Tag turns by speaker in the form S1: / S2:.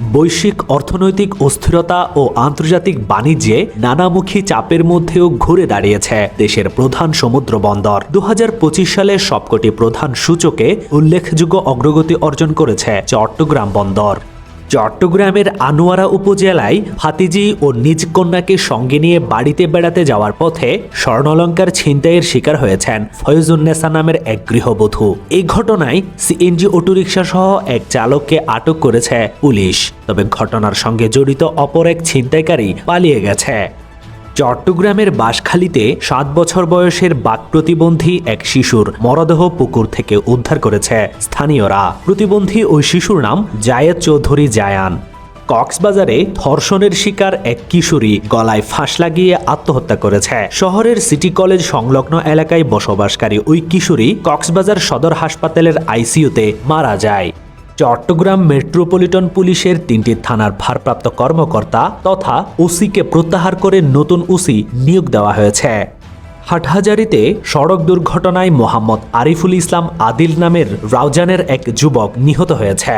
S1: বৈশ্বিক অর্থনৈতিক অস্থিরতা ও আন্তর্জাতিক বাণিজ্যে নানামুখী চাপের মধ্যেও ঘুরে দাঁড়িয়েছে দেশের প্রধান সমুদ্র বন্দর। দু সালে সবকটি প্রধান সূচকে উল্লেখযোগ্য অগ্রগতি অর্জন করেছে চট্টগ্রাম বন্দর। চট্টগ্রামের আনোয়ারা উপজেলায় হাতিজি ও নিজ কন্যাকে সঙ্গে নিয়ে বাড়িতে বেড়াতে যাওয়ার পথে স্বর্ণলঙ্কার ছিনতাইয়ের শিকার হয়েছেন ফয়জুন্নেসা নামের এক গৃহবধূ। এই ঘটনায় সিএনজি অটোরিকশা সহ এক চালককে আটক করেছে পুলিশ। তবে ঘটনার সঙ্গে জড়িত অপর এক ছিনতাইকারী পালিয়ে গেছে। চট্টগ্রামের বাঁশখালীতে সাত বছর বয়সের বাক প্রতিবন্ধী এক শিশুর মরদেহ পুকুর থেকে উদ্ধার করেছে স্থানীয়রা। প্রতিবন্ধী ওই শিশুর নাম জায়েদ চৌধুরী জায়ান। কক্সবাজারে ধর্ষণের শিকার এক কিশোরী গলায় ফাঁস লাগিয়ে আত্মহত্যা করেছে। শহরের সিটি কলেজ সংলগ্ন এলাকায় বসবাসকারী ওই কিশোরী কক্সবাজার সদর হাসপাতালের আইসিইউতে মারা যায়। চট্টগ্রাম মেট্রোপলিটন পুলিশের তিনটি থানার ভারপ্রাপ্ত কর্মকর্তা তথা ওসিকে প্রত্যাহার করে নতুন ওসি নিয়োগ দেওয়া হয়েছে। হাটহাজারিতে সড়ক দুর্ঘটনায় মোহাম্মদ আরিফুল ইসলাম আদিল নামের রাউজানের এক যুবক নিহত হয়েছে।